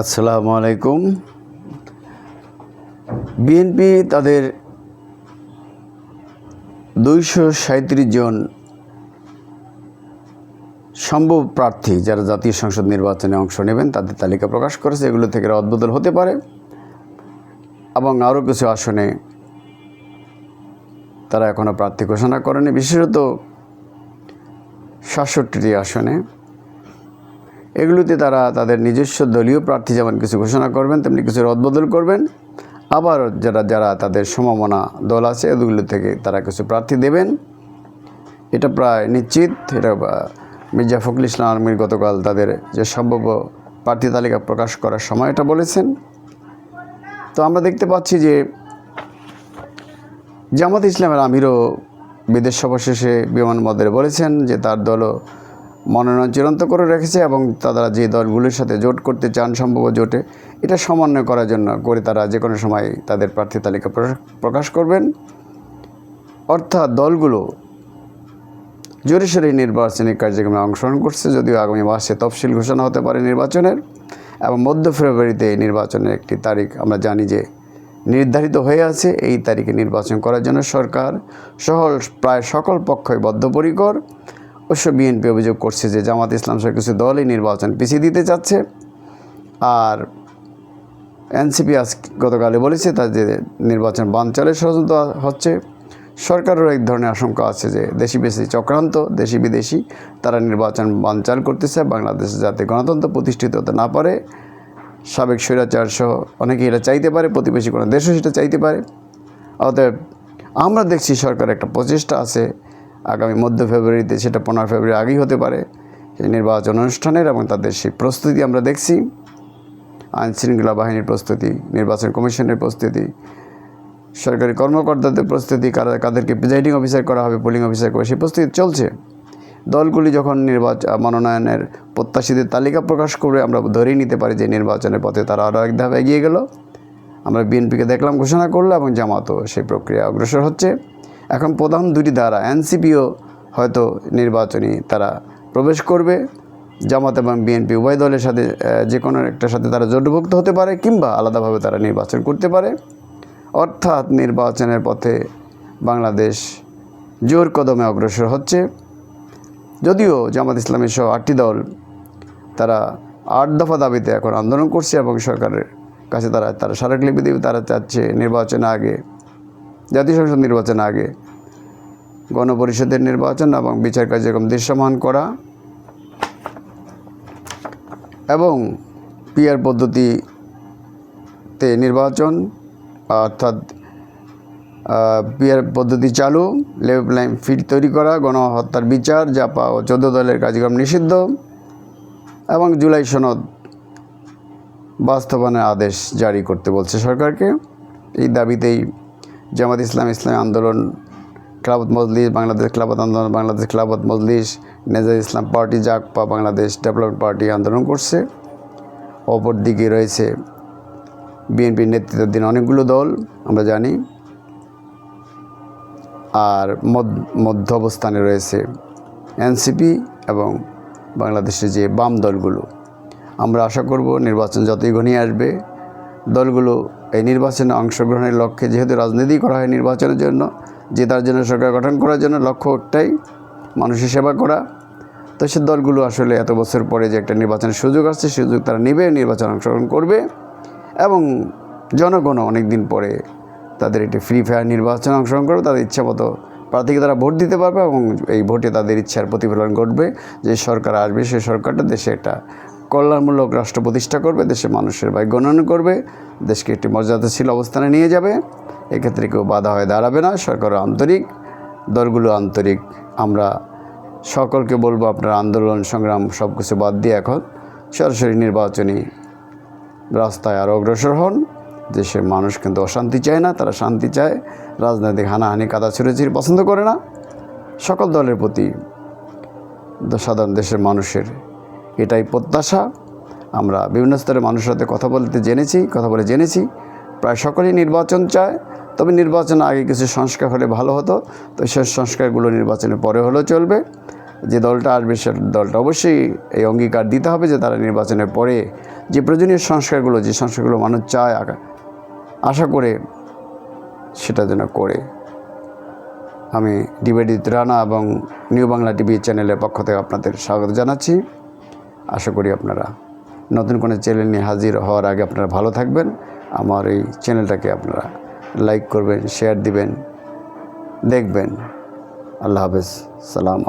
আসসালামু আলাইকুম। বিএনপি তাদের দুইশো সাঁত্রিশ জন সম্ভব প্রার্থী যারা জাতীয় সংসদ নির্বাচনে অংশ নেবেন, তাদের তালিকা প্রকাশ করেছে। এগুলো থেকে রদবদল হতে পারে এবং আরও কিছু আসনে তারা এখনও প্রার্থী ঘোষণা করেনি। বিশেষত সাতষট্টিটি আসনে এগুলোতে তারা তাদের নিজস্ব দলীয় প্রার্থী যেমন কিছু ঘোষণা করবেন, তেমনি কিছু রদবদল করবেন। আবার যারা যারা তাদের সমমনা দল আছে, এগুলো থেকে তারা কিছু প্রার্থী দেবেন। এটা প্রায় নিশ্চিত। এটা মির্জা ফখরুল ইসলাম আলমীর গতকাল তাদের যে সম্ভাব্য প্রার্থী তালিকা প্রকাশ করার সময় এটা বলেছেন। তো আমরা দেখতে পাচ্ছি যে জামাত ইসলামের আমিরও বিদেশ সভা শেষে বিমানবন্দরে বলেছেন যে তার দলও মনোনয়ন চূড়ান্ত করে রেখেছে এবং তারা যে দলগুলির সাথে জোট করতে চান সম্ভব জোটে, এটা সমন্বয় করার জন্য করে তারা যে কোনো সময় তাদের প্রার্থী তালিকা প্রকাশ- করবেন। অর্থাৎ দলগুলো জোরে সোরে নির্বাচনী কার্যক্রমে অংশগ্রহণ করছে, যদিও আগামী মাসে তফসিল ঘোষণা হতে পারে নির্বাচনের এবং মধ্য ফেব্রুয়ারিতে এই নির্বাচনের একটি তারিখ আমরা জানি যে নির্ধারিত হয়ে আছে। এই তারিখে নির্বাচন করার জন্য সরকার সহ প্রায় সকল পক্ষই বদ্ধপরিকর। অবশ্য বিএনপি অভিযোগ করছে যে জামাত ইসলাম সহ কিছু দলই নির্বাচন পিছিয়ে দিতে চাচ্ছে। আর এনসিপি আজ গতকালে বলেছে তার যে নির্বাচন বানচালের ষড়যন্ত্র হচ্ছে। সরকারেরও এক ধরনের আশঙ্কা আছে যে দেশি বিদেশি চক্রান্ত দেশি বিদেশি তারা নির্বাচন বানচাল করতেছে। বাংলাদেশে যাতে গণতন্ত্র প্রতিষ্ঠিত হতে না পারে, সাবেক স্বৈরাচার সহ অনেকে এটা চাইতে পারে, প্রতিবেশী কোনো দেশও সেটা চাইতে পারে। অতএব আমরা দেখছি সরকার একটা প্রচেষ্টা আছে। আগামী মধ্য ফেব্রুয়ারিতে, সেটা পনেরো ফেব্রুয়ারি আগেই হতে পারে। সেই নির্বাচন অনুষ্ঠানের এবং তাদের সেই প্রস্তুতি আমরা দেখছি। আইন শৃঙ্খলা বাহিনীর প্রস্তুতি, নির্বাচন কমিশনের প্রস্তুতি, সরকারি কর্মকর্তাদের প্রস্তুতি, কারা, কাদেরকে প্রিজাইডিং অফিসার করা হবে, পোলিং অফিসার করে, সেই প্রস্তুতি চলছে। দলগুলি যখন নির্বাচন মনোনয়নের প্রত্যাশীদের তালিকা প্রকাশ করবে, আমরা ধরেই নিতে পারি যে নির্বাচনের পথে তারা আরও এক ধাপ এগিয়ে গেল। আমরা বিএনপিকে দেখলাম, ঘোষণা করল এবং জামাতও সেই প্রক্রিয়া অগ্রসর হচ্ছে। এখন প্রধান দুটি ধারা এনসিপিও হয়তো নির্বাচনী তারা প্রবেশ করবে। জামাত এবং বিএনপি উভয় দলের সাথে যে কোনো একটার সাথে তারা জোটভুক্ত হতে পারে কিংবা আলাদাভাবে তারা নির্বাচন করতে পারে। অর্থাৎ নির্বাচনের পথে বাংলাদেশ জোর কদমে অগ্রসর হচ্ছে। যদিও জামাত ইসলামের সহ আটটি দল তারা আট দফা দাবিতে এখন আন্দোলন করছে এবং সরকারের কাছে তারা তারা স্মারকলিপি দেবে তারা চাচ্ছে নির্বাচনের আগে জাতীয় সংসদ নির্বাচনের আগে। গণপরিষদের নির্বাচন এবং বিচার কার্যক্রম দৃশ্যমান করা এবং পিয়ার পদ্ধতিতে নির্বাচন, অর্থাৎ পিয়ার পদ্ধতি চালু লেভেল প্লাইন ফিট তৈরি করা, গণহত্যার বিচার, জাপা ও চোদ্দ দলের কার্যক্রম নিষিদ্ধ এবং জুলাই সনদ বাস্তবায়নের আদেশ জারি করতে বলছে সরকারকে। এই দাবিতেই জামাত ইসলাম, ইসলামী আন্দোলন, Khelafat Majlis, Bangladesh Khelafat Andolan, Bangladesh Khelafat Majlis, Nezam Islam party Jagpa Bangladesh development party আন্দোলন করছে। অপরদিকে রয়েছে বিএনপির নেতৃত্বাধীন অনেকগুলো দল, আমরা জানি। আর মধ্য অবস্থানে রয়েছে এনসিপি এবং বাংলাদেশের যে বাম দলগুলো। আমরা আশা করব নির্বাচন যতই ঘনিয়ে আসবে দলগুলো এই নির্বাচনে অংশগ্রহণের লক্ষ্যে, যেহেতু রাজনীতি করা হয় নির্বাচনের জন্য জেতার জন্য সরকার গঠন করার জন্য লক্ষ্য একটাই, মানুষের সেবা করা। তো সে দলগুলো আসলে এত বছর পরে যে একটা নির্বাচনের সুযোগ আসছে সুযোগ তারা নেবে, নির্বাচন অংশগ্রহণ করবে এবং জনগণও অনেক দিন পরে তাদের একটি ফ্রি ফায়ার নির্বাচনে অংশগ্রহণ করবে। তাদের ইচ্ছা মতো প্রার্থীকে তারা ভোট দিতে পারবে এবং এই ভোটে তাদের ইচ্ছার প্রতিফলন ঘটবে। যে সরকার আসবে সেই সরকারটা দেশে একটা কল্যাণমূলক রাষ্ট্র প্রতিষ্ঠা করবে দেশের মানুষের ভাগ্য উন্নয়ন করবে, দেশকে একটি মর্যাদাশীল অবস্থানে নিয়ে যাবে। এক্ষেত্রে কেউ বাধা হয়ে দাঁড়াবে না, সরকার আন্তরিক, দলগুলো আন্তরিক। আমরা সকলকে বলব, আপনার আন্দোলন, সংগ্রাম সব কিছু বাদ দিয়ে এখন সরাসরি নির্বাচনী রাস্তায় আরও অগ্রসর হন। দেশের মানুষ কিন্তু অশান্তি চায় না, তারা শান্তি চায়। রাজনৈতিক হানাহানি, কাদা ছুড়েছিড়ি পছন্দ করে না। সকল দলের প্রতি সাধারণ দেশের মানুষের এটাই প্রত্যাশা। আমরা বিভিন্ন স্তরের মানুষের সাথে কথা বলতে জেনেছি, কথা বলে জেনেছি। প্রায় সকলেই নির্বাচন চায়। তবে নির্বাচন আগে কিছু সংস্কার হলে ভালো হতো। তো সেই সংস্কারগুলো নির্বাচনের পরে হলেও চলবে। যে দলটা আসবে সে দলটা অবশ্যই এই অঙ্গীকার দিতে হবে যে তারা নির্বাচনের পরে যে প্রয়োজনীয় সংস্কারগুলো, যে সংস্কারগুলো মানুষ চায় আশা করে সেটা যেন করে। আমি ডিবেডিত রানা এবং নিউ বাংলা টিভি চ্যানেলের পক্ষ থেকে আপনাদের স্বাগত জানাচ্ছি। আশা করি আপনারা নতুন কোনো চ্যানেল নিয়ে হাজির হওয়ার আগে আপনারা ভালো থাকবেন। আমার এই চ্যানেলটাকে আপনারা লাইক করবেন শেয়ার দিবেন, দেখবেন। আল্লাহ হাফেজ। সালাম